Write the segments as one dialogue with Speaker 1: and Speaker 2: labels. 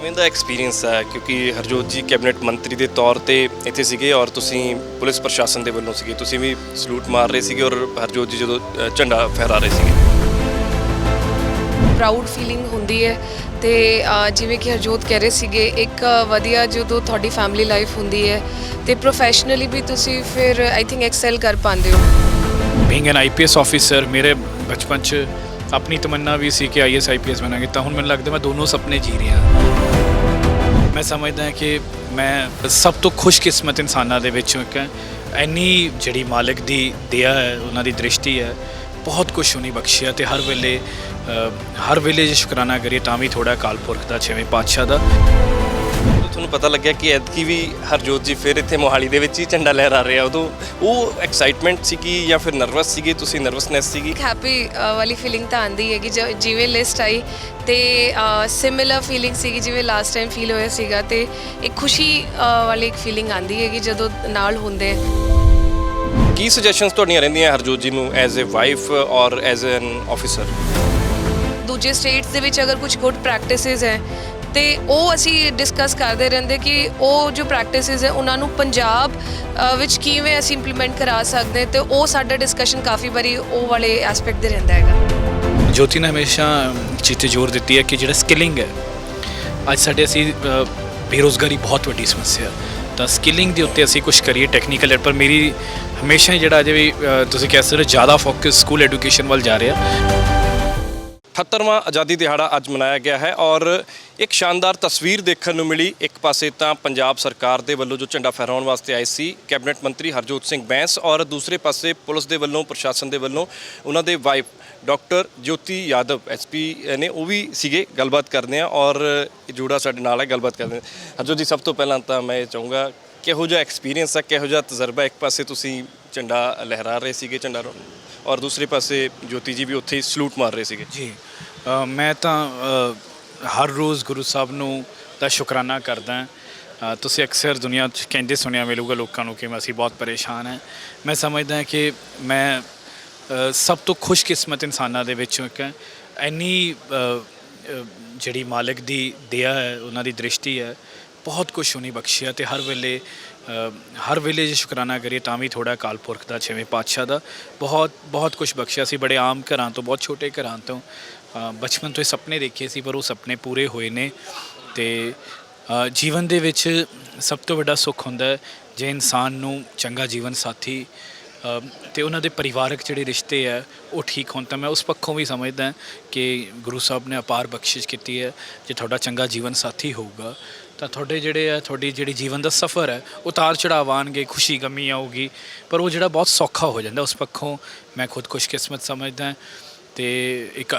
Speaker 1: ਕਿਵੇਂ ਦਾ ਐਕਸਪੀਰੀਅੰਸ ਹੈ? ਕਿਉਂਕਿ ਹਰਜੋਤ ਜੀ ਕੈਬਨਿਟ ਮੰਤਰੀ ਦੇ ਤੌਰ ਤੇ ਇੱਥੇ ਸੀਗੇ ਔਰ ਤੁਸੀਂ ਪੁਲਿਸ ਪ੍ਰਸ਼ਾਸਨ ਦੇ ਵੱਲੋਂ ਸੀਗੇ। ਤੁਸੀਂ ਵੀ ਸਲੂਟ ਮਾਰ ਰਹੇ ਸੀਗੇ ਔਰ ਹਰਜੋਤ ਜੀ ਜਦੋਂ ਝੰਡਾ ਫਹਿਰਾ ਰਹੇ ਸੀਗੇ।
Speaker 2: ਪ੍ਰਾਊਡ ਫੀਲਿੰਗ ਹੁੰਦੀ ਹੈ ਤੇ ਜਿਵੇਂ ਕਿ ਹਰਜੋਤ ਕਹਿ ਰਹੇ ਸੀਗੇ ਇੱਕ ਵਧੀਆ ਜਦੋਂ ਤੁਹਾਡੀ ਫੈਮਿਲੀ ਲਾਈਫ ਹੁੰਦੀ ਹੈ ਤੇ ਪ੍ਰੋਫੈਸ਼ਨਲੀ ਵੀ ਤੁਸੀਂ ਫਿਰ ਆਈ ਥਿੰਕ ਐਕਸੈਲ ਕਰ ਪਾਉਂਦੇ ਹੋ।
Speaker 3: ਬੀਇੰਗ ਐਨ ਆਈਪੀਐਸ ਆਫੀਸਰ ਮੇਰੇ ਬਚਪਨ 'ਚ ਆਪਣੀ ਤਮੰਨਾ ਵੀ ਸੀ ਕਿ ਆਈਐਸ ਆਈਪੀਐਸ ਬਣਾਂਗੇ। ਤਾਂ ਹੁਣ ਮੈਨੂੰ ਲੱਗਦਾ ਮੈਂ ਦੋਨੋਂ ਸੁਪਨੇ ਜੀ ਰਿਹਾ। ਮੈਂ ਸਮਝਦਾ ਹਾਂ ਕਿ ਮੈਂ ਸਭ ਤੋਂ ਖੁਸ਼ਕਿਸਮਤ ਇਨਸਾਨਾਂ ਦੇ ਵਿੱਚੋਂ ਇੱਕ ਹਾਂ। ਇੰਨੀ ਜਿਹੜੀ ਮਾਲਕ ਦੀ ਦਇਆ ਹੈ, ਉਹਨਾਂ ਦੀ ਦ੍ਰਿਸ਼ਟੀ ਹੈ, ਬਹੁਤ ਕੁਝ ਉਹਨੇ ਬਖਸ਼ਿਆ ਤੇ ਹਰ ਵੇਲੇ ਹਰ ਵੇਲੇ ਜੇ ਸ਼ੁਕਰਾਨਾ ਕਰੀਏ ਤਾਂ ਵੀ ਥੋੜਾ ਅਕਾਲ ਪੁਰਖ ਦਾ, ਛੇਵੇਂ ਪਾਤਸ਼ਾਹ ਦਾ।
Speaker 1: ਤੁਹਾਨੂੰ ਪਤਾ ਲੱਗਿਆ ਕਿ ਐਤਕੀ ਵੀ ਹਰਜੋਤ ਜੀ ਫਿਰ ਇੱਥੇ ਮੋਹਾਲੀ ਦੇ ਵਿੱਚ ਹੀ ਝੰਡਾ ਲਹਿਰਾ ਰਹੇ ਆ। ਉਦੋਂ ਉਹ ਐਕਸਾਈਟਮੈਂਟ ਸੀਗੀ ਜਾਂ ਫਿਰ ਨਰਵਸ ਸੀਗੇ? ਤੁਸੀਂ ਨਰਵਸਨੈਸ ਸੀਗੀ?
Speaker 2: ਇੱਕ ਹੈਪੀ ਵਾਲੀ ਫੀਲਿੰਗ ਤਾਂ ਆਂਦੀ ਹੈ ਕਿ ਜਿਵੇਂ ਲਿਸਟ ਆਈ ਤੇ ਸਿਮਿਲਰ ਫੀਲਿੰਗ ਸੀਗੀ ਜਿਵੇਂ ਲਾਸਟ ਟਾਈਮ ਫੀਲ ਹੋਇਆ ਸੀਗਾ ਤੇ ਇੱਕ ਖੁਸ਼ੀ ਵਾਲੀ ਇੱਕ ਫੀਲਿੰਗ ਆਂਦੀ ਹੈ ਕਿ ਜਦੋਂ ਨਾਲ ਹੁੰਦੇ
Speaker 1: ਕੀ ਸੁਜੈਸ਼ਨਸ ਤੁਹਾਡੀਆਂ ਰਹਿੰਦੀਆਂ ਹਰਜੋਤ ਜੀ ਨੂੰ as a wife or as an officer
Speaker 2: ਦੂਜੇ ਸਟੇਟਸ ਦੇ ਵਿੱਚ ਅਗਰ ਕੁਝ ਗੁੱਡ ਪ੍ਰੈਕਟਿਸਿਸ ਹੈ ਤੇ ਉਹ ਅਸੀਂ ਡਿਸਕਸ ਕਰਦੇ ਰਹਿੰਦੇ ਕਿ ਉਹ ਜੋ ਪ੍ਰੈਕਟਿਸਿਸ ਹੈ ਉਹਨਾਂ ਨੂੰ ਪੰਜਾਬ ਅ, ਵਿੱਚ ਕਿਵੇਂ ਅਸੀਂ ਇੰਪਲੀਮੈਂਟ ਕਰਾ ਸਕਦੇ ਤੇ ਉਹ ਸਾਡਾ ਡਿਸਕਸ਼ਨ ਕਾਫੀ ਵਾਰੀ ਉਹ ਵਾਲੇ ਐਸਪੈਕਟ ਦੇ ਰਹਿੰਦਾ ਹੈਗਾ।
Speaker 3: ਜੋਤੀ ਨੇ ਹਮੇਸ਼ਾ ਚੀਜ਼ 'ਤੇ ਜ਼ੋਰ ਦਿੱਤੀ ਹੈ ਕਿ ਜਿਹੜਾ ਸਕਿਲਿੰਗ ਹੈ ਅੱਜ ਸਾਡੇ ਅਸੀਂ ਅ, ਬੇਰੋਜ਼ਗਾਰੀ ਬਹੁਤ ਵੱਡੀ ਸਮੱਸਿਆ ਤਾਂ ਸਕਿਲਿੰਗ ਦੇ ਉੱਤੇ ਅਸੀਂ ਕੁਝ ਕਰੀਏ ਟੈਕਨੀਕਲ ਪਰ ਮੇਰੀ ਹਮੇਸ਼ਾ ਹੀ ਜਿਹੜਾ ਅਜੇ ਵੀ ਅ, ਤੁਸੀਂ ਕਹਿ ਸਕਦੇ ਹੋ ਜ਼ਿਆਦਾ ਫੋਕਸ ਸਕੂਲ ਐਜੂਕੇਸ਼ਨ ਵੱਲ ਜਾ ਰਿਹਾ।
Speaker 1: 78ਵਾਂ ਆਜ਼ਾਦੀ ਦਿਹਾੜਾ ਅੱਜ ਮਨਾਇਆ ਗਿਆ ਹੈ ਔਰ ਇੱਕ ਸ਼ਾਨਦਾਰ ਤਸਵੀਰ ਦੇਖਣ ਨੂੰ ਮਿਲੀ। ਇੱਕ ਪਾਸੇ ਤਾਂ ਪੰਜਾਬ ਸਰਕਾਰ ਦੇ ਵੱਲੋਂ ਜੋ ਝੰਡਾ ਫਹਿਰਾਉਣ ਵਾਸਤੇ ਆਏ ਸੀ, ਕੈਬਨਿਟ ਮੰਤਰੀ ਹਰਜੋਤ ਸਿੰਘ ਬੈਂਸ ਔਰ ਦੂਸਰੇ ਪਾਸੇ ਪੁਲਿਸ ਦੇ ਵੱਲੋਂ, ਪ੍ਰਸ਼ਾਸਨ ਦੇ ਵੱਲੋਂ ਉਹਨਾਂ ਦੇ wife doctor Jyoti Yadav SP ਨੇ ਉਹ ਵੀ ਸੀਗੇ ਗੱਲਬਾਤ ਕਰਦੇ ਆ ਔਰ ਇਹ ਜੋੜਾ ਸਾਡੇ ਨਾਲ ਹੈ, ਗੱਲਬਾਤ ਕਰਦੇ ਹਰਜੋਤ ਜੀ, ਸਭ ਤੋਂ ਪਹਿਲਾਂ ਤਾਂ ਮੈਂ ਇਹ ਚਾਹੂੰਗਾ ਕਿਹੋ ਜਿਹਾ ਐਕਸਪੀਰੀਅੰਸ ਹੈ ਕਿਹੋ ਜਿਹਾ ਤਜਰਬਾ, ਇੱਕ ਪਾਸੇ ਤੁਸੀਂ ਝੰਡਾ ਲਹਿਰਾ ਰਹੇ ਸੀਗੇ, ਝੰਡਾ ਰੋ- ਔਰ ਦੂਸਰੇ ਪਾਸੇ ਜੋਤੀ ਜੀ ਵੀ ਉੱਥੇ ਹੀ ਸਲੂਟ ਮਾਰ ਰਹੇ ਸੀਗੇ।
Speaker 3: ਜੀ ਮੈਂ ਤਾਂ ਹਰ ਰੋਜ਼ ਗੁਰੂ ਸਾਹਿਬ ਨੂੰ ਦਾ ਸ਼ੁਕਰਾਨਾ ਕਰਦਾ ਤੁਸੀਂ ਅਕਸਰ ਦੁਨੀਆ 'ਚ ਕਹਿੰਦੇ ਸੁਣਿਆ ਮਿਲੂਗਾ ਲੋਕਾਂ ਨੂੰ ਕਿ ਮੈਂ ਅਸੀਂ ਬਹੁਤ ਪਰੇਸ਼ਾਨ ਹੈ। ਮੈਂ ਸਮਝਦਾ ਕਿ ਮੈਂ ਸਭ ਤੋਂ ਖੁਸ਼ਕਿਸਮਤ ਇਨਸਾਨਾਂ ਦੇ ਵਿੱਚੋਂ ਇੱਕ ਹਾਂ। ਇੰਨੀ ਜਿਹੜੀ ਮਾਲਕ ਦੀ ਦਇਆ ਹੈ, ਉਹਨਾਂ ਦੀ ਦ੍ਰਿਸ਼ਟੀ ਹੈ ਬਹੁਤ ਕੁਝ ਉਹਨੇ ਬਖਸ਼ਿਆ ਤੇ ਹਰ ਵੇਲੇ ਹਰ ਵੇਲੇ ਜੇ ਸ਼ੁਕਰਾਨਾ ਕਰੀਏ ਤਾਂ ਵੀ ਥੋੜਾ ਅਕਾਲ ਪੁਰਖ ਦਾ ਛੇਵੇਂ ਪਾਤਸ਼ਾਹ ਦਾ ਬਹੁਤ ਬਹੁਤ ਕੁਝ ਬਖਸ਼ਿਆ ਸੀ ਬੜੇ ਆਮ ਘਰਾਂ ਤੋਂ ਬਹੁਤ ਛੋਟੇ ਘਰਾਂ ਤੋਂ। ਬਚਪਨ ਤੋਂ ਇਹ ਸੁਪਨੇ ਦੇਖੇ ਸੀ ਪਰ ਉਹ ਸੁਪਨੇ ਪੂਰੇ ਹੋਏ ਨੇ ਤੇ ਜੀਵਨ ਦੇ ਵਿੱਚ ਸਭ ਤੋਂ ਵੱਡਾ ਸੁੱਖ ਹੁੰਦਾ ਜੇ ਇਨਸਾਨ ਨੂੰ ਚੰਗਾ ਜੀਵਨ ਸਾਥੀ ਅ, ਤੇ ਉਹਨਾਂ ਦੇ ਪਰਿਵਾਰਕ ਜਿਹੜੇ ਰਿਸ਼ਤੇ ਆ ਉਹ ਠੀਕ ਹੋਣ ਤਾਂ ਮੈਂ ਉਸ ਪੱਖੋਂ ਵੀ ਸਮਝਦਾ ਕਿ ਗੁਰੂ ਸਾਹਿਬ ਨੇ ਅਪਾਰ ਬਖਸ਼ਿਸ਼ ਕੀਤੀ ਹੈ ਜੇ ਤੁਹਾਡਾ ਚੰਗਾ ਜੀਵਨ ਸਾਥੀ ਹੋਊਗਾ। ਤਾਂ ਤੁਹਾਡੇ ਜਿਹੜੇ ਆ, ਤੁਹਾਡੀ ਜਿਹੜੀ ਜੀਵਨ ਦਾ ਸਫ਼ਰ ਹੈ, ਉਤਾਰ ਚੜਾਵ ਆਉਣਗੇ, ਖੁਸ਼ੀ ਗਮੀ ਆਊਗੀ, ਪਰ ਉਹ ਜਿਹੜਾ ਬਹੁਤ ਸੌਖਾ ਹੋ ਜਾਂਦਾ ਉਸ ਪੱਖੋਂ, ਮੈਂ ਖੁਦ ਖੁਸ਼ਕਿਸਮਤ ਸਮਝਦਾ ਤੇ ਇੱਕ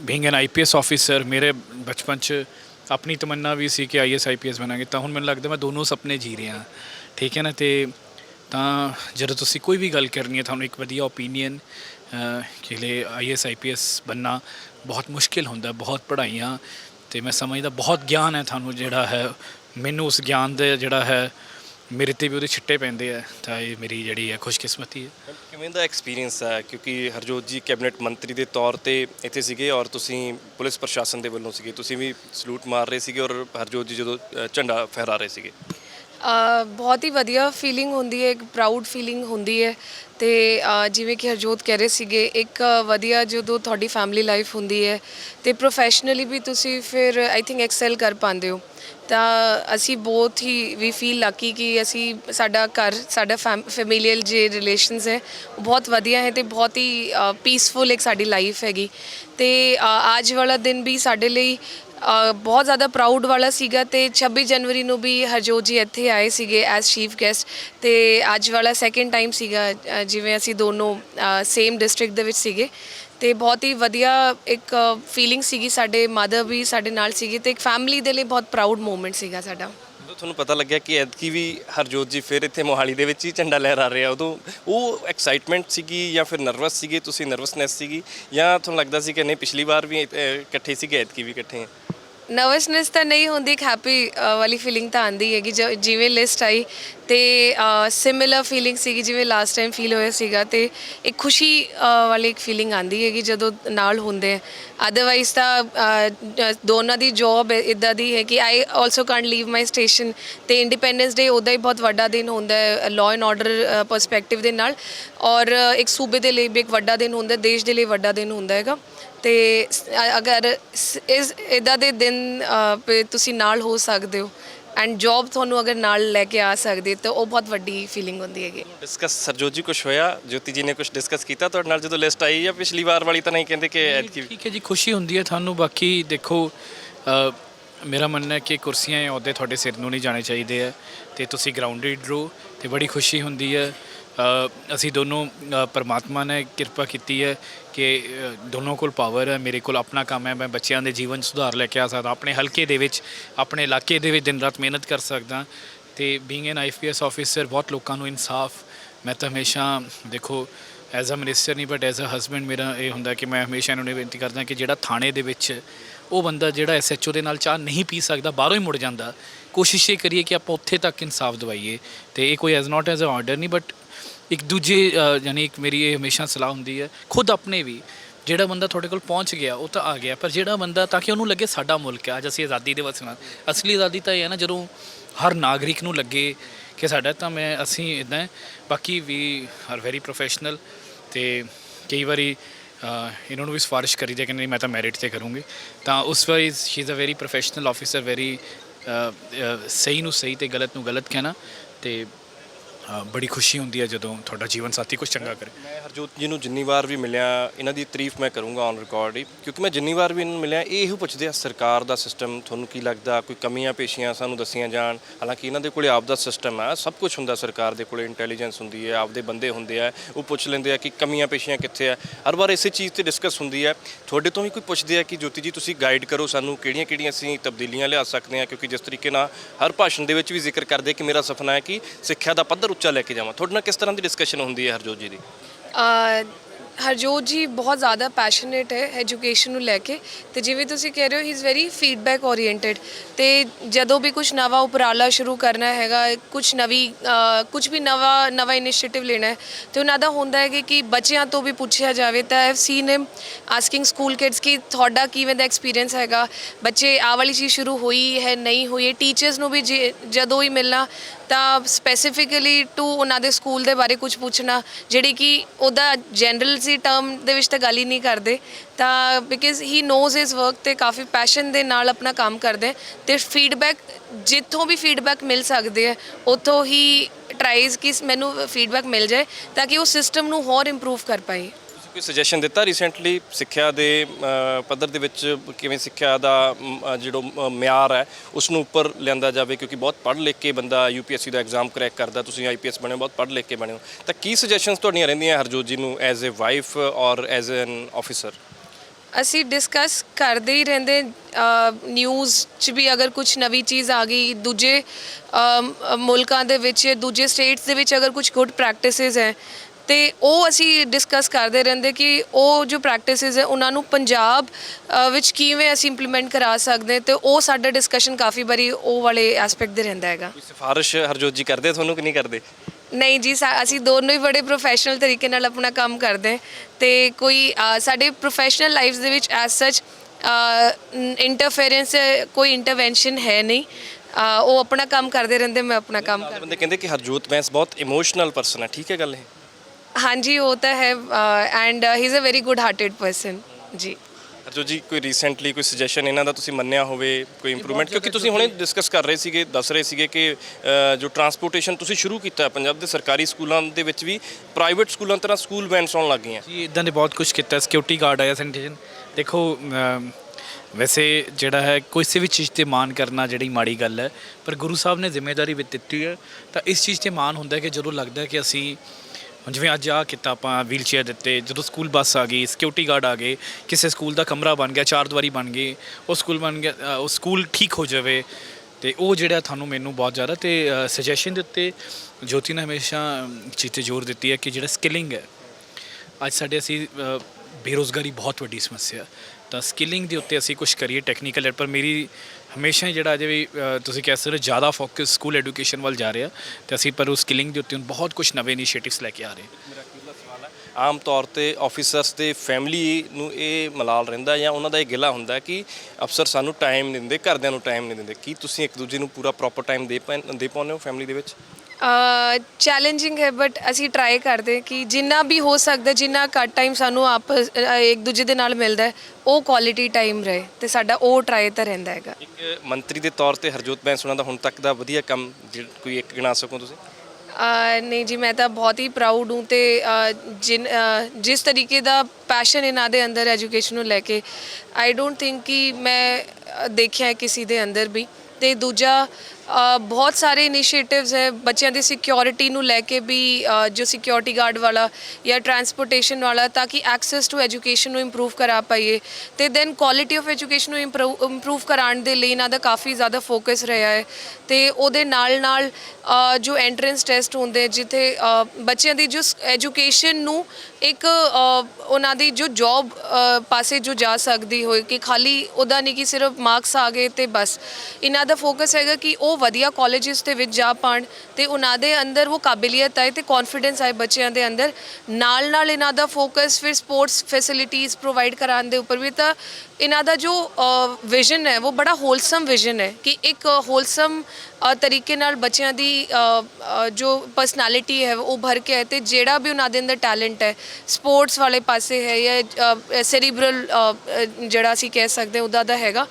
Speaker 3: ਬੀਇੰਗ ਐਨ ਆਈਪੀਐਸ ਆਫੀਸਰ ਮੇਰੇ ਬਚਪਨ 'ਚ ਆਪਣੀ ਤਮੰਨਾ ਵੀ ਸੀ ਕਿ ਆਈਐਸ ਆਈਪੀਐਸ ਬਣਾਂਗੇ, ਤਾਂ ਹੁਣ ਮੈਨੂੰ ਲੱਗਦਾ ਮੈਂ ਦੋਨੋਂ ਸੁਪਨੇ ਜੀ ਰਿਹਾ ਠੀਕ ਹੈ ਨਾ? ਤੇ ਤਾਂ ਜਦੋਂ ਤੁਸੀਂ ਕੋਈ ਵੀ ਗੱਲ ਕਰਨੀ ਹੈ, ਤੁਹਾਨੂੰ ਇੱਕ ਵਧੀਆ ਓਪੀਨੀਅਨ ਕਿ ਲਈ ਆਈਐਸ ਆਈਪੀਐਸ ਬੰਨਾ ਬਹੁਤ ਮੁਸ਼ਕਿਲ ਹੁੰਦਾ, ਬਹੁਤ ਪੜ੍ਹਾਈਆਂ ਤੇ ਮੈਂ ਸਮਝਦਾ ਬਹੁਤ ਗਿਆਨ ਹੈ ਤੁਹਾਨੂੰ ਜਿਹੜਾ ਹੈ, ਮੈਨੂੰ ਉਸ ਗਿਆਨ ਦੇ ਜਿਹੜਾ ਹੈ, ਮੇਰੇ ਤੇ ਵੀ ਉਹਦੇ ਛਿੱਟੇ ਪੈਂਦੇ ਆ, ਤਾਂ ਇਹ ਮੇਰੀ ਜਿਹੜੀ ਹੈ ਖੁਸ਼ਕਿਸਮਤੀ ਹੈ।
Speaker 1: ਕਿਵੇਂ ਦਾ ਐਕਸਪੀਰੀਅੰਸ ਹੈ? ਕਿਉਂਕਿ ਹਰਜੋਤ ਜੀ ਕੈਬਨਿਟ ਮੰਤਰੀ ਦੇ ਤੌਰ ਤੇ ਇੱਥੇ ਸੀਗੇ ਔਰ ਤੁਸੀਂ ਪੁਲਿਸ ਪ੍ਰਸ਼ਾਸਨ ਦੇ ਵੱਲੋਂ ਸੀਗੇ, ਤੁਸੀਂ ਵੀ ਸਲੂਟ ਮਾਰ ਰਹੇ ਸੀਗੇ ਔਰ ਹਰਜੋਤ ਜੀ ਜਦੋਂ ਝੰਡਾ ਫਹਿਰਾ ਰਹੇ ਸੀਗੇ।
Speaker 2: ਅ, ਬਹੁਤ ਹੀ ਵਧੀਆ ਫੀਲਿੰਗ ਹੁੰਦੀ ਹੈ ਇੱਕ ਪ੍ਰਾਊਡ ਫੀਲਿੰਗ ਹੁੰਦੀ ਹੈ ਤੇ ਅ, ਜਿਵੇਂ ਕਿ ਹਰਜੋਤ ਕਹਿ ਰਹੇ ਸੀਗੇ ਇੱਕ ਵਧੀਆ ਜਦੋਂ ਤੁਹਾਡੀ ਫੈਮਿਲੀ ਲਾਈਫ ਹੁੰਦੀ ਹੈ ਤੇ ਪ੍ਰੋਫੈਸ਼ਨਲੀ ਵੀ ਤੁਸੀਂ ਫਿਰ ਆਈ ਥਿੰਕ ਐਕਸੈਲ ਕਰ ਪਾਉਂਦੇ ਹੋ। ਤਾਂ ਅਸੀਂ ਬਹੁਤ ਹੀ ਵੀ ਫੀਲ ਲੱਕੀ ਕਿ ਅਸੀਂ ਸਾਡਾ ਘਰ ਸਾਡਾ ਫੈਮਿਲੀਅਲ ਜੇ ਰਿਲੇਸ਼ਨਸ ਹੈ ਉਹ ਬਹੁਤ ਵਧੀਆ ਹੈ ਤੇ ਬਹੁਤ ਹੀ ਪੀਸਫੁਲ ਇੱਕ ਸਾਡੀ ਲਾਈਫ ਹੈਗੀ। ਤੇ ਅ, ਅੱਜ ਵਾਲਾ ਦਿਨ ਵੀ ਸਾਡੇ ਲਈ ਬਹੁਤ ਜ਼ਿਆਦਾ ਪ੍ਰਾਊਡ ਵਾਲਾ ਸੀਗਾ ਤੇ 26 ਜਨਵਰੀ ਨੂੰ ਵੀ ਹਰਜੋਤ ਜੀ ਇੱਥੇ ਆਏ ਸੀਗੇ ਐਸ ਚੀਫ ਗੈਸਟ ਤੇ ਅੱਜ ਵਾਲਾ ਸੈਕਿੰਡ ਟਾਈਮ ਸੀਗਾ ਜਿਵੇਂ ਅਸੀਂ ਦੋਨੋਂ ਸੇਮ ਡਿਸਟ੍ਰਿਕਟ ਦੇ ਵਿੱਚ ਸੀਗੇ। ਤੇ ਬਹੁਤ ਹੀ ਵਧੀਆ ਇੱਕ ਫੀਲਿੰਗ ਸੀਗੀ ਸਾਡੇ ਮਦਰ ਵੀ ਸਾਡੇ ਨਾਲ ਸੀਗੀ ਤੇ ਇੱਕ ਫੈਮਿਲੀ ਦੇ ਲਈ ਬਹੁਤ ਪ੍ਰਾਊਡ ਮੂਮੈਂਟ ਸੀਗਾ ਸਾਡਾ।
Speaker 1: ਜਦੋਂ ਤੁਹਾਨੂੰ ਪਤਾ ਲੱਗਿਆ ਕਿ ਐਤਕੀ ਵੀ ਹਰਜੋਤ ਜੀ ਫਿਰ ਇੱਥੇ ਮੋਹਾਲੀ ਦੇ ਵਿੱਚ ਹੀ ਝੰਡਾ ਲਹਿਰਾ ਰਹੇ ਆ ਉਦੋਂ ਉਹ ਐਕਸਾਈਟਮੈਂਟ ਸੀਗੀ ਜਾਂ ਫਿਰ ਨਰਵਸ ਸੀਗੇ ਤੁਸੀਂ ਨਰਵਸਨੈਸ ਸੀਗੀ ਜਾਂ ਤੁਹਾਨੂੰ ਲੱਗਦਾ ਸੀ ਕਿ ਨਹੀਂ ਪਿਛਲੀ ਵਾਰ ਵੀ ਅ, ਇਕੱਠੇ ਸੀਗੇ ਐਤਕੀ ਵੀ ਇਕੱਠੇ? ਆ
Speaker 2: ਨਰਵਸਨੈਸ ਤਾਂ ਨਹੀਂ ਹੁੰਦੀ ਇੱਕ ਹੈਪੀ ਵਾਲੀ ਫੀਲਿੰਗ ਤਾਂ ਆਂਦੀ ਹੈਗੀ ਜ- ਜਿਵੇਂ ਲਿਸਟ ਆਈ ਤੇ ਸਿਮਿਲਰ ਫੀਲਿੰਗ ਸੀਗੀ ਜਿਵੇਂ ਲਾਸਟ ਟਾਈਮ ਫੀਲ ਹੋਇਆ ਸੀਗਾ ਤੇ ਇੱਕ ਖੁਸ਼ੀ ਅ, ਵਾਲੀ ਇੱਕ ਫੀਲਿੰਗ ਆਂਦੀ ਹੈਗੀ ਜਦੋਂ ਨਾਲ ਹੁੰਦੇ ਆ। ਅਦਰਵਾਈਜ਼ ਤਾਂ ਅ, ਜ- ਦੋਨਾਂ ਦੀ ਜੌਬ ਇਦਾਂ ਦੀ ਹੈ ਕਿ I also can't leave my station ਤੇ ਇੰਡੀਪੈਂਡੈਂਸ ਡੇ ਉਹਦਾ ਹੀ ਬਹੁਤ ਵੱਡਾ ਦਿਨ ਹੁੰਦਾ ਹੈ ਲਾਅ ਐਂਡ ਆਰਡਰ ਪਰਸਪੈਕਟਿਵ ਦੇ ਨਾਲ। ਔਰ ਇੱਕ ਸੂਬੇ ਦੇ ਲਈ ਵੀ ਇੱਕ ਵੱਡਾ ਦਿਨ ਹੁੰਦਾ ਹੈ, ਦੇਸ਼ ਦੇ ਲਈ ਵੱਡਾ ਦਿਨ ਹੁੰਦਾ ਹੈਗਾ। ਤੇ ਸ- ਅ- ਅਗਰ ਸ- ਇਸ ਇਦਾਂ ਦੇ ਦਿਨ ਅ, ਪੇ ਤੁਸੀਂ ਨਾਲ ਹੋ ਸਕਦੇ ਹੋ। ਐਂਡ ਜੌਬ ਤੁਹਾਨੂੰ ਅਗਰ ਨਾਲ ਲੈ ਕੇ ਆ ਸਕਦੀ ਹੈ ਤਾਂ ਉਹ ਬਹੁਤ ਵੱਡੀ ਫੀਲਿੰਗ ਹੁੰਦੀ ਹੈਗੀ।
Speaker 1: ਡਿਸਕਸ ਸਰਜੋਤ ਜੀ ਕੁਝ ਹੋਇਆ ਜੋਤੀ ਜੀ ਨੇ ਕੁਝ ਡਿਸਕਸ ਕੀਤਾ ਤੁਹਾਡੇ ਨਾਲ ਜਦੋਂ ਲਿਸਟ ਆਈ ਜਾਂ ਪਿਛਲੀ ਵਾਰ ਵਾਲੀ ਤਾਂ ਨਹੀਂ ਕਹਿੰਦੇ ਕਿ ਐਤਕੀ?
Speaker 3: ਠੀਕ ਹੈ ਜੀ ਖੁਸ਼ੀ ਹੁੰਦੀ ਹੈ ਤੁਹਾਨੂੰ। ਬਾਕੀ ਦੇਖੋ ਅ, ਮੇਰਾ ਮੰਨਣਾ ਹੈ ਕਿ ਕੁਰਸੀਆਂ ਜਾਂ ਅਹੁਦੇ ਤੁਹਾਡੇ ਸਿਰ ਨੂੰ ਨਹੀਂ ਜਾਣੇ ਚਾਹੀਦੇ ਆ ਤੇ ਤੁਸੀਂ ਗਰਾਊਂਡਡ ਰਹੋ ਤੇ ਬੜੀ ਖੁਸ਼ੀ ਹੁੰਦੀ ਹੈ। ਅਸੀਂ ਦੋਨੋਂ ਪਰਮਾਤਮਾ ਨੇ ਕਿਰਪਾ ਕੀਤੀ ਹੈ ਕਿ ਦੋਨੋਂ ਕੋਲ ਪਾਵਰ ਹੈ, ਮੇਰੇ ਕੋਲ ਆਪਣਾ ਕੰਮ ਹੈ, ਮੈਂ ਬੱਚਿਆਂ ਦੇ ਜੀਵਨ 'ਚ ਸੁਧਾਰ ਲੈ ਕੇ ਆ ਸਕਦਾ, ਆਪਣੇ ਹਲਕੇ ਦੇ ਵਿੱਚ, ਆਪਣੇ ਇਲਾਕੇ ਦੇ ਵਿੱਚ ਦਿਨ ਰਾਤ ਮਿਹਨਤ ਕਰ ਸਕਦਾ ਤੇ ਬੀਇੰਗ ਐਨ ਆਈਪੀਐਸ ਆਫੀਸਰ ਬਹੁਤ ਲੋਕਾਂ ਨੂੰ ਇਨਸਾਫ, ਮੈਂ ਤਾਂ ਹਮੇਸ਼ਾ, ਦੇਖੋ ਐਜ਼ ਅ ਮਿਨਿਸਟਰ ਨਹੀਂ ਬਟ ਐਜ਼ ਅ ਹਸਬੈਂਡ ਮੇਰਾ ਇਹ ਹੁੰਦਾ ਕਿ ਮੈਂ ਹਮੇਸ਼ਾ ਇਹਨਾਂ ਨੂੰ ਬੇਨਤੀ ਕਰਦਾ ਕਿ ਜਿਹੜਾ ਥਾਣੇ ਦੇ ਵਿੱਚ ਉਹ ਬੰਦਾ ਜਿਹੜਾ ਐਸਐਚਓ ਦੇ ਨਾਲ ਚਾਹ ਨਹੀਂ ਪੀ ਸਕਦਾ, ਬਾਹਰੋਂ ਹੀ ਮੁੜ ਜਾਂਦਾ ਕੋਸ਼ਿਸ਼ ਇਹ ਕਰੀਏ ਕਿ ਆਪਾਂ ਉੱਥੇ ਤੱਕ ਇਨਸਾਫ ਦਿਵਾਈਏ ਤੇ ਇਹ ਕੋਈ as not as a order ਨਹੀਂ ਬਟ ਇੱਕ ਦੂਜੇ ਅ, ਯਾਨੀ ਇੱਕ ਮੇਰੀ ਇਹ ਹਮੇਸ਼ਾ ਸਲਾਹ ਹੁੰਦੀ ਹੈ ਖੁਦ ਆਪਣੇ ਵੀ ਜਿਹੜਾ ਬੰਦਾ ਤੁਹਾਡੇ ਕੋਲ ਪਹੁੰਚ ਗਿਆ ਉਹ ਤਾਂ ਆ ਗਿਆ ਪਰ ਜਿਹੜਾ ਬੰਦਾ ਤਾਂ ਕਿ ਉਹਨੂੰ ਲੱਗੇ ਸਾਡਾ ਮੁਲਕ ਹੈ ਅੱਜ ਅਸੀਂ ਆਜ਼ਾਦੀ ਦੇ ਵਸਣਾ ਅਸਲੀ ਆਜ਼ਾਦੀ ਤਾਂ ਇਹ ਹੈ ਨਾ ਜਦੋਂ ਹਰ ਨਾਗਰਿਕ ਨੂੰ ਲੱਗੇ ਕਿ ਸਾਡਾ ਤਾਂ ਮੈਂ ਅਸੀਂ ਇਦਾਂ ਬਾਕੀ ਵੀ ਆਰ ਵੈਰੀ ਪ੍ਰੋਫੈਸ਼ਨਲ ਤੇ ਕਈ ਵਾਰੀ ਅ, ਇਹਨਾਂ ਨੂੰ ਵੀ ਸਿਫਾਰਿਸ਼ ਕਰੀਦੀ ਹੈ ਕਿ ਨਹੀਂ ਮੈਂ ਤਾਂ ਮੈਰਿਟ ਤੇ ਕਰੂੰਗੀ ਤਾਂ ਉਸ ਵਾਰੀ she is a very professional officer very ਸਹੀ ਨੂੰ ਸਹੀ ਤੇ ਗਲਤ ਨੂੰ ਗਲਤ ਕਹਿਣਾ ਤੇ ਬੜੀ ਖੁਸ਼ੀ ਹੁੰਦੀ ਹੈ ਜਦੋਂ ਤੁਹਾਡਾ ਜੀਵਨ ਸਾਥੀ ਕੁਝ ਚੰਗਾ ਕਰੇ।
Speaker 1: ਮੈਂ ਹਰਜੋਤ ਜੀ ਨੂੰ ਜਿੰਨੀ ਵਾਰ ਵੀ ਮਿਲਿਆ, ਇਹਨਾਂ ਦੀ ਤਾਰੀਫ ਮੈਂ ਕਰੂੰਗਾ ਔਨ ਰਿਕਾਰਡ ਹੀ, ਕਿਉਂਕਿ ਮੈਂ ਜਿੰਨੀ ਵਾਰ ਵੀ ਇਹਨਾਂ ਨੂੰ ਮਿਲਿਆ, ਇਹ ਇਹੋ ਪੁੱਛਦੇ ਆ, ਸਰਕਾਰ ਦਾ ਸਿਸਟਮ ਤੁਹਾਨੂੰ ਕੀ ਲੱਗਦਾ, ਕੋਈ ਕਮੀਆਂ ਪੇਸ਼ੀਆਂ ਸਾਨੂੰ ਦੱਸੀਆਂ ਜਾਣ? ਹਾਲਾਂਕਿ ਇਹਨਾਂ ਦੇ ਕੋਲੇ ਆਪ ਦਾ ਸਿਸਟਮ ਹੈ ਸਭ ਕੁਝ ਹੁੰਦਾ ਸਰਕਾਰ ਦੇ ਕੋਲੇ ਇੰਟੈਲੀਜੈਂਸ ਹੁੰਦੀ ਹੈ, ਆਪਦੇ ਬੰਦੇ ਹੁੰਦੇ ਆ, ਉਹ ਪੁੱਛ ਲੈਂਦੇ ਆ ਕਿ ਕਮੀਆਂ ਪੇਸ਼ੀਆਂ ਕਿੱਥੇ ਆ। ਹਰ ਵਾਰ ਇਸੇ ਚੀਜ਼ ਤੇ ਡਿਸਕਸ ਹੁੰਦੀ ਹੈ। ਤੁਹਾਡੇ ਤੋਂ ਵੀ ਕੋਈ ਪੁੱਛਦੇ ਆ ਕਿ ਜੋਤੀ ਜੀ, ਤੁਸੀਂ ਗਾਈਡ ਕਰੋ ਸਾਨੂੰ ਕਿਹੜੀਆਂ ਕਿਹੜੀਆਂ ਅਸੀਂ ਤਬਦੀਲੀਆਂ ਲਿਆ ਸਕਦੇ ਹਾਂ, ਕਿਉਂਕਿ ਜਿਸ ਤਰੀਕੇ ਨਾਲ ਹਰ ਭਾਸ਼ਣ ਦੇ ਵਿੱਚ ਵੀ ਜ਼ਿਕਰ ਕਰਦੇ ਕਿ ਮੇਰਾ ਸੁਪਨਾ ਹੈ ਕਿ ਸਿੱਖਿਆ ਦਾ ਪੱਧਰ ਉੱਚਾ ਲੈ ਕੇ ਜਾਵਾਂ? ਤੁਹਾਡੇ ਨਾਲ ਕਿਸ ਤਰ੍ਹਾਂ ਦੀ ਡਿਸਕਸ਼ਨ ਹੁੰਦੀ ਹੈ ਹਰਜੋਤ ਜੀ ਦੀ?
Speaker 2: ਅ, ਹਰਜੋਤ ਜੀ ਬਹੁਤ ਜ਼ਿਆਦਾ ਪੈਸ਼ਨੇਟ ਹੈ ਐਜੂਕੇਸ਼ਨ ਨੂੰ ਲੈ ਕੇ ਤੇ ਜਿਵੇਂ ਤੁਸੀਂ ਕਹਿ ਰਹੇ ਹੋ he is very feedback oriented ਤੇ ਜਦੋਂ ਵੀ ਕੁਝ ਨਵਾਂ ਉਪਰਾਲਾ ਸ਼ੁਰੂ ਕਰਨਾ ਹੈਗਾ ਕੁਝ ਨਵੀਂ ਕੁਝ ਵੀ ਨਵਾਂ ਨਵਾਂ ਇਨੀਸ਼ੀਏਟਿਵ ਲੈਣਾ ਹੈ ਤੇ ਉਹਨਾਂ ਦਾ ਹੁੰਦਾ ਹੈ ਕਿ- ਕਿ ਬੱਚਿਆਂ ਤੋਂ ਵੀ ਪੁੱਛਿਆ ਜਾਵੇ ਤਾਂ I've seen him asking school kids ਕਿ ਤੁਹਾਡਾ ਕਿਵੇਂ ਦਾ ਐਕਸਪੀਰੀਅੰਸ ਹੈਗਾ? ਬੱਚੇ ਆਹ ਵਾਲੀ ਚੀਜ਼ ਸ਼ੁਰੂ ਹੋਈ ਹੈ ਨਹੀਂ ਹੋਈ ਹੈ? ਟੀਚਰਸ ਨੂੰ ਵੀ ਜੇ- ਜਦੋਂ ਹੀ ਮਿਲਣਾ ਤਾਂ ਸਪੈਸੀਫਿਕਲੀ ਟੂ ਉਹਨਾਂ ਦੇ ਸਕੂਲ ਦੇ ਬਾਰੇ ਕੁਝ ਪੁੱਛਣਾ, ਜਿਹੜੀ ਕਿ ਉਹਦਾ ਜਨਰਲ ਸੀ ਟਰਮ ਦੇ ਵਿੱਚ ਤਾਂ ਗੱਲ ਹੀ ਨਹੀਂ ਕਰਦੇ। ਤਾਂ because he knows his work ਤੇ ਕਾਫੀ ਪੈਸ਼ਨ ਦੇ ਨਾਲ ਆਪਣਾ ਕੰਮ ਕਰਦੇ। ਤੇ ਫੀਡਬੈਕ ਜਿੱਥੋਂ ਵੀ ਫੀਡਬੈਕ ਮਿਲ ਸਕਦੇ ਹੈ, ਉੱਥੋਂ ਹੀ ਟਰਾਈਜ਼ ਕਿ ਮੈਨੂੰ ਫੀਡਬੈਕ ਮਿਲ ਜਾਏ, ਤਾਂ ਕਿ ਉਹ ਸਿਸਟਮ ਨੂੰ ਹੋਰ ਇੰਪਰੂਵ ਕਰ ਪਾਏ।
Speaker 1: ਕੋਈ ਸੁਜੈਸ਼ਨ ਦਿੱਤਾ ਰੀਸੈਂਟਲੀ ਸਿੱਖਿਆ ਦੇ ਪੱਧਰ ਦੇ ਵਿੱਚ ਕਿਵੇਂ ਸਿੱਖਿਆ ਦਾ ਜਿਹੜਾ ਮਿਆਰ ਹੈ ਉਸ ਨੂੰ ਉੱਪਰ ਲਿਆਂਦਾ ਜਾਵੇ? ਕਿਉਂਕਿ ਬਹੁਤ ਪੜ੍ਹ ਲਿਖ ਕੇ ਬੰਦਾ ਯੂਪੀਐਸਸੀ ਦਾ ਐਗਜ਼ਾਮ ਕਰੈਕ ਕਰਦਾ ਤੁਸੀਂ ਆਈਪੀਐਸ ਬਣੇ ਹੋ, ਬਹੁਤ ਪੜ੍ਹ ਲਿਖ ਕੇ ਬਣੇ ਹੋ। ਤਾਂ ਕੀ ਸੁਜੈਸ਼ਨਸ ਤੁਹਾਡੀਆਂ ਰਹਿੰਦੀਆਂ ਹਰਜੋਤ ਜੀ ਨੂੰ as a wife or as an officer
Speaker 2: ਅਸੀਂ ਡਿਸਕਸ ਕਰਦੇ ਹੀ ਰਹਿੰਦੇ ਨਿਊਜ਼ 'ਚ ਵੀ ਅਗਰ ਕੁਝ ਨਵੀਂ ਚੀਜ਼ ਆ ਗਈ ਦੂਜੇ ਮੁਲਕਾਂ ਦੇ ਵਿੱਚ ਦੂਜੇ ਸਟੇਟਸ ਦੇ ਵਿੱਚ ਅਗਰ ਕੁਝ ਗੁੱਡ ਪ੍ਰੈਕਟਿਸਿਸ ਹੈ ਤੇ ਉਹ ਅਸੀਂ ਡਿਸਕਸ ਕਰਦੇ ਰਹਿੰਦੇ ਕਿ ਉਹ ਜੋ ਪ੍ਰੈਕਟਿਸਿਸ ਹੈ ਉਹਨਾਂ ਨੂੰ ਪੰਜਾਬ ਅ, ਵਿੱਚ ਕਿਵੇਂ ਅਸੀਂ ਇੰਪਲੀਮੈਂਟ ਕਰਾ ਸਕਦੇ ਤੇ ਉਹ ਸਾਡਾ ਡਿਸਕਸ਼ਨ ਕਾਫੀ ਵਾਰੀ ਉਹ ਵਾਲੇ ਐਸਪੈਕਟ ਦੇ ਰਹਿੰਦਾ ਹੈਗਾ।
Speaker 1: ਕੋਈ ਸਿਫਾਰਿਸ਼ ਹਰਜੋਤ ਜੀ ਕਰਦੇ ਤੁਹਾਨੂੰ ਕਿ ਨਹੀਂ ਕਰਦੇ?
Speaker 2: ਨਹੀਂ ਜੀ ਸਾ- ਅਸੀਂ ਦੋਨੋਂ ਹੀ ਬੜੇ ਪ੍ਰੋਫੈਸ਼ਨਲ ਤਰੀਕੇ ਨਾਲ ਆਪਣਾ ਕੰਮ ਕਰਦੇ ਹਾਂ ਤੇ ਕੋਈ ਅ, ਸਾਡੇ ਪ੍ਰੋਫੈਸ਼ਨਲ ਲਾਈਫਸ ਦੇ ਵਿੱਚ ਐਸ ਸੱਚ ਇੰਟਰਫੇਰੈਂਸ ਕੋਈ ਇੰਟਰਵੈਂਸ਼ਨ ਹੈ ਨਹੀਂ। ਅ, ਉਹ ਆਪਣਾ ਕੰਮ ਕਰਦੇ ਰਹਿੰਦੇ ਮੈਂ ਆਪਣਾ ਕੰਮ
Speaker 1: ਸਾਰੇ
Speaker 2: ਕਰ
Speaker 1: ਬੰਦੇ ਕਹਿੰਦੇ ਕਿ ਹਰਜੋਤ ਬੈਂਸ ਬਹੁਤ ਇਮੋਸ਼ਨਲ ਪਰਸਨ ਹੈ ਠੀਕ ਹੈ ਗੱਲ ਇਹ?
Speaker 2: ਹਾਂਜੀ ਉਹ ਤਾਂ ਹੈ and he is a very good hearted person ਜੀ।
Speaker 1: ਹਰਜੋਤ ਜੀ ਕੋਈ ਰੀਸੈਂਟਲੀ ਕੋਈ ਸੁਜੈਸ਼ਨ ਇਹਨਾਂ ਦਾ ਤੁਸੀਂ ਮੰਨਿਆ ਹੋਵੇ ਕੋਈ ਇੰਪਰੂਵਮੈਂਟ ਕਿਉਂਕਿ ਤੁਸੀਂ ਹੁਣੇ ਡਿਸਕਸ ਕਰ ਰਹੇ ਸੀਗੇ ਦੱਸ ਰਹੇ ਸੀਗੇ ਕਿ ਅ, ਜੋ ਟਰਾਂਸਪੋਰਟੇਸ਼ਨ ਤੁਸੀਂ ਸ਼ੁਰੂ ਕੀਤਾ ਹੈ ਪੰਜਾਬ ਦੇ ਸਰਕਾਰੀ ਸਕੂਲਾਂ ਦੇ ਵਿੱਚ ਵੀ ਪ੍ਰਾਈਵੇਟ ਸਕੂਲਾਂ ਤਰ੍ਹਾਂ ਸਕੂਲ ਵੈਨਸ ਆਉਣ ਲੱਗ ਗਈਆਂ।
Speaker 3: ਜੀ ਇਦਾਂ ਦੇ ਬਹੁਤ ਕੁਝ ਕੀਤਾ ਸਿਕਿਉਰਿਟੀ ਗਾਰਡ ਆਇਆ ਸੈਨੀਟੇਸ਼ਨ ਦੇਖੋ ਅਮ, ਵੈਸੇ ਜਿਹੜਾ ਹੈ ਕਿਸੇ ਵੀ ਚੀਜ਼ ਤੇ ਮਾਣ ਕਰਨਾ ਜਿਹੜੀ ਮਾੜੀ ਗੱਲ ਹੈ ਪਰ ਗੁਰੂ ਸਾਹਿਬ ਨੇ ਜ਼ਿੰਮੇਵਾਰੀ ਵੀ ਦਿੱਤੀ ਹੈ। ਤਾਂ ਇਸ ਚੀਜ਼ ਤੇ ਮਾਣ ਹੁੰਦਾ ਹੈ ਕਿ ਜਦੋਂ ਲੱਗਦਾ ਹੈ ਕਿ ਅਸੀਂ ਹੁਣ ਜਿਵੇਂ ਅੱਜ ਆ ਕੀਤਾ ਆਪਾਂ ਵੀਲ ਚੇਅਰ ਦਿੱਤੇ ਜਦੋਂ ਸਕੂਲ ਬੱਸ ਆ ਗਈ ਸਿਕਿਉਰਿਟੀ ਗਾਰਡ ਆ ਗਏ ਕਿਸੇ ਸਕੂਲ ਦਾ ਕਮਰਾ ਬਣ ਗਿਆ ਚਾਰ ਦੀਵਾਰੀ ਬਣ ਗਈ ਉਹ ਸਕੂਲ ਬਣ ਗਿਆ ਅ, ਉਹ ਸਕੂਲ ਠੀਕ ਹੋ ਜਾਵੇ ਤੇ ਉਹ ਜਿਹੜਾ ਤੁਹਾਨੂੰ ਮੈਨੂੰ ਬਹੁਤ ਜ਼ਿਆਦਾ ਤੇ ਸੁਜੈਸ਼ਨ ਦੇ ਉੱਤੇ ਜੋਤੀ ਨੇ ਹਮੇਸ਼ਾ ਚੀਜ਼ ਤੇ ਜ਼ੋਰ ਦਿੱਤੀ ਹੈ ਕਿ ਜਿਹੜਾ ਸਕਿਲਿੰਗ ਹੈ ਅੱਜ ਸਾਡੇ ਅਸੀਂ ਅ, ਬੇਰੋਜ਼ਗਾਰੀ ਬਹੁਤ ਵੱਡੀ ਸਮੱਸਿਆ ਤਾਂ ਸਕਿੱਲਿੰਗ ਦੇ ਉੱਤੇ ਅਸੀਂ ਕੁਝ ਕਰੀਏ ਟੈਕਨੀਕਲ ਪਰ ਮੇਰੀ ਹਮੇਸ਼ਾ ਹੀ ਜਿਹੜਾ ਅਜੇ ਵੀ ਅ, ਤੁਸੀਂ ਕਹਿ ਸਕਦੇ ਹੋ ਜ਼ਿਆਦਾ ਫੋਕਸ ਸਕੂਲ ਐਜੂਕੇਸ਼ਨ ਵੱਲ ਜਾ ਰਿਹਾ ਤੇ ਅਸੀਂ ਪਰ ਉਹ ਸਕਿੱਲਿੰਗ ਦੇ ਉੱਤੇ ਹੁਣ ਬਹੁਤ ਕੁਝ ਨਵੇਂ ਇਨੀਸ਼ੀਏਟਿਵਸ ਲੈ ਕੇ ਆ ਰਹੇ
Speaker 1: ਮੇਰਾ ਸਵਾਲ ਹੈ? ਆਮ ਤੌਰ ਤੇ ਆਫੀਸਰਸ ਤੇ ਫੈਮਿਲੀ ਨੂੰ ਇਹ ਮਲਾਲ ਰਹਿੰਦਾ ਜਾਂ ਉਹਨਾਂ ਦਾ ਇਹ ਗਿਲਾ ਹੁੰਦਾ ਕਿ ਅਫਸਰ ਸਾਨੂੰ ਟਾਈਮ ਨਹੀਂ ਦਿੰਦੇ ਘਰਦਿਆਂ ਨੂੰ ਟਾਈਮ ਨਹੀਂ ਦਿੰਦੇ। ਕੀ ਤੁਸੀਂ ਇੱਕ ਦੂਜੇ ਨੂੰ ਪੂਰਾ ਪ੍ਰੋਪਰ ਟਾਈਮ ਦੇ ਪਾ ਦੇ ਪਾਉਂਦੇ ਹੋ ਫੈਮਿਲੀ ਦੇ ਵਿੱਚ?
Speaker 2: ਚੈਲੰਜਿੰਗ ਹੈ ਬਟ ਅਸੀਂ ਟਰਾਈ ਕਰਦੇ ਕਿ ਜਿੰਨਾ ਵੀ ਹੋ ਸਕਦਾ ਜਿੰਨਾ ਘੱਟ ਟਾਈਮ ਸਾਨੂੰ ਆਪਸ ਅ, ਇੱਕ ਦੂਜੇ ਦੇ ਨਾਲ ਮਿਲਦਾ ਹੈ ਉਹ ਕੁਆਲਿਟੀ ਟਾਈਮ ਰਹੇ ਤੇ ਸਾਡਾ ਉਹ ਟਰਾਈ ਤਾਂ ਰਹਿੰਦਾ ਹੈਗਾ।
Speaker 1: ਇੱਕ ਮੰਤਰੀ ਦੇ ਤੌਰ ਤੇ ਹਰਜੋਤ ਬੈਂਸ ਉਹਨਾਂ ਦਾ ਹੁਣ ਤੱਕ ਦਾ ਵਧੀਆ ਕੰਮ ਜੇ ਕੋਈ ਇੱਕ ਗਿਣਾ ਸਕੋ ਤੁਸੀਂ?
Speaker 2: ਅ, ਨਹੀਂ ਜੀ ਮੈਂ ਤਾਂ ਬਹੁਤ ਹੀ ਪ੍ਰਾਊਡ ਹੂੰ ਤੇ ਅ, ਜਿਨ ਅ, ਜਿਸ ਤਰੀਕੇ ਦਾ ਪੈਸ਼ਨ ਇਹਨਾਂ ਦੇ ਅੰਦਰ ਐਜੂਕੇਸ਼ਨ ਨੂੰ ਲੈ ਕੇ ਆਈ ਡੋਂਟ ਥਿੰਕ ਕਿ ਮੈਂ ਅ, ਦੇਖਿਆ ਹੈ ਕਿਸੇ ਦੇ ਅੰਦਰ ਵੀ ਤੇ ਦੂਜਾ ਬਹੁਤ ਸਾਰੇ ਇਨੀਸ਼ੀਏਟਿਵਸ ਹੈ, ਬੱਚਿਆਂ ਦੀ ਸਿਕਿਉਰਿਟੀ ਨੂੰ ਲੈ ਕੇ ਵੀ ਜੋ ਸਿਕਿਉਰਿਟੀ ਗਾਰਡ ਵਾਲਾ ਜਾਂ ਟਰਾਂਸਪੋਰਟੇਸ਼ਨ ਵਾਲਾ ਤਾਂ ਕਿ ਐਕਸੈਸ ਟੂ ਐਜੂਕੇਸ਼ਨ ਨੂੰ ਇੰਪਰੂਵ ਕਰਾ ਪਾਈਏ ਤੇ ਦੈਨ ਕੁਆਲਿਟੀ ਆਫ ਐਜੂਕੇਸ਼ਨ ਨੂੰ ਇੰਪਰੂਵ ਕਰਾਉਣ ਦੇ ਲਈ ਇਹਨਾਂ ਦਾ ਕਾਫੀ ਜ਼ਿਆਦਾ ਫੋਕਸ ਰਿਹਾ ਹੈ ਤੇ ਉਹਦੇ ਨਾਲ ਨਾਲ ਜੋ ਐਂਟਰੈਂਸ ਟੈਸਟ ਹੁੰਦੇ ਜਿੱਥੇ ਬੱਚਿਆਂ ਦੀ ਜੋ ਐਜੂਕੇਸ਼ਨ ਨੂੰ ਇੱਕ ਉਹਨਾਂ ਦੀ ਜੋ ਜੌਬ ਪਾਸੇ ਜੋ ਜਾ ਸਕਦੀ ਹੋਏ ਕਿ ਖਾਲੀ ਉਹਦਾ ਨਹੀਂ ਕਿ ਸਿਰਫ ਮਾਰਕਸ ਆ ਗਏ ਤੇ ਬਸ। ਇਹਨਾਂ ਦਾ ਫੋਕਸ ਹੈਗਾ ਕਿ ਉਹ ਵਧੀਆ ਕਾਲਜਸ ਦੇ ਵਿੱਚ ਜਾ ਪਾਣ ਤੇ ਉਹਨਾਂ ਦੇ ਅੰਦਰ ਉਹ ਕਾਬਲੀਅਤ ਆਏ ਤੇ ਕੌਨਫੀਡੈਂਸ ਆਏ ਬੱਚਿਆਂ ਦੇ ਅੰਦਰ। ਨਾਲ ਨਾਲ ਇਹਨਾਂ ਦਾ ਫੋਕਸ ਫਿਰ ਸਪੋਰਟਸ ਫੈਸਿਲਿਟੀਆਂ ਪ੍ਰੋਵਾਈਡ ਕਰਾਉਣ ਦੇ ਉੱਪਰ ਵੀ ਤਾਂ ਇਹਨਾਂ ਦਾ ਜੋ ਵਿਜ਼ਨ ਹੈ ਉਹ ਬੜਾ ਹੋਲਸਮ ਵਿਜ਼ਨ ਹੈ ਕਿ ਇੱਕ ਹੋਲਸਮ ਤਰੀਕੇ ਨਾਲ ਬੱਚਿਆਂ ਦੀ ਜੋ ਪਰਸਨੈਲਿਟੀ ਹੈ ਉਹ ਭਰ ਕੇ ਆਏ ਤੇ ਜਿਹੜਾ ਵੀ ਉਹਨਾਂ ਦੇ ਅੰਦਰ ਟੈਲੈਂਟ ਹੈ ਸਪੋਰਟਸ ਵਾਲੇ ਪਾਸੇ ਹੈ ਜਾਂ ਸੈਰੀਬਰਲ ਜਿਹੜਾ ਅਸੀਂ ਕਹਿ ਸਕਦੇ ਹਾਂ, ਉਹਦਾ ਦਾ ਹੈਗਾ।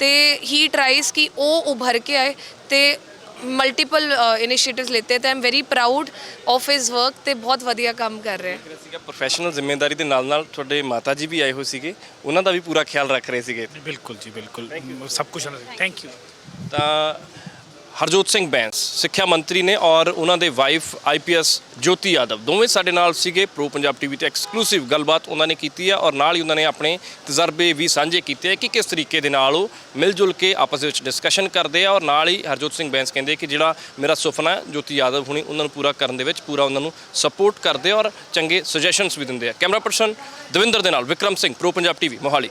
Speaker 2: ਤੇ ਹੀ ਟਰਾਈਜ਼ ਕਿ ਉਹ ਉਭਰ ਕੇ ਆਏ ਤੇ ਮਲਟੀਪਲ ਇਨੀਸ਼ੀਏਟਿਵਸ ਲੈਤੇ ਤੇ I'm very proud of his work ਤੇ ਬਹੁਤ ਵਧੀਆ ਕੰਮ ਕਰ ਰਿਹਾ ਹੈ
Speaker 1: ਸੀਗਾ ਪ੍ਰੋਫੈਸ਼ਨਲ ਜ਼ਿੰਮੇਵਾਰੀ ਦੇ ਨਾਲ ਨਾਲ ਤੁਹਾਡੇ ਮਾਤਾ ਜੀ ਵੀ ਆਏ ਹੋਏ ਸੀਗੇ ਉਹਨਾਂ ਦਾ ਵੀ ਪੂਰਾ ਖਿਆਲ ਰੱਖ ਰਹੇ ਸੀਗੇ।
Speaker 3: ਬਿਲਕੁਲ ਜੀ ਬਿਲਕੁਲ। ਸਭ ਕੁਝ ਥੈਂਕ ਯੂ
Speaker 1: ਤਾਂ ਹਰਜੋਤ ਸਿੰਘ ਬੈਂਸ, ਸਿੱਖਿਆ ਮੰਤਰੀ ਨੇ ਔਰ ਉਹਨਾਂ ਦੇ ਵਾਈਫ ਆਈਪੀਐਸ ਜੋਤੀ ਯਾਦਵ। ਦੋਵੇਂ ਸਾਡੇ ਨਾਲ ਸੀਗੇ ਪ੍ਰੋ ਪੰਜਾਬ ਟੀਵੀ ਤੇ ਐਕਸਕਲੂਸਿਵ ਗੱਲਬਾਤ ਉਹਨਾਂ ਨੇ ਕੀਤੀ ਹੈ ਔਰ ਨਾਲ ਹੀ ਉਹਨਾਂ ਨੇ ਆਪਣੇ ਤਜਰਬੇ ਵੀ ਸਾਂਝੇ ਕੀਤੇ ਹੈ ਕਿ ਕਿਸ ਤਰੀਕੇ ਦੇ ਨਾਲ ਉਹ ਮਿਲ ਜੁਲ ਕੇ ਆਪਸ ਵਿੱਚ ਡਿਸਕਸ਼ਨ ਕਰਦੇ ਆ ਔਰ ਨਾਲ ਹੀ ਹਰਜੋਤ ਸਿੰਘ ਬੈਂਸ ਕਹਿੰਦੇ ਕਿ ਜਿਹੜਾ ਮੇਰਾ ਸੁਪਨਾ ਜੋਤੀ ਯਾਦਵ ਹੁਣੀ ਉਹਨਾਂ ਨੂੰ ਪੂਰਾ ਕਰਨ ਦੇ ਵਿੱਚ ਪੂਰਾ ਉਹਨਾਂ ਨੂੰ ਸਪੋਰਟ ਕਰਦੇ ਔਰ ਚੰਗੇ ਸੁਜੈਸ਼ਨਸ ਵੀ ਦਿੰਦੇ ਆ। ਕੈਮਰਾ ਪਰਸਨ ਦਵਿੰਦਰ ਦੇ ਨਾਲ ਵਿਕਰਮ ਸਿੰਘ ਪ੍ਰੋ ਪੰਜਾਬ ਟੀਵੀ ਮੋਹਾਲੀ।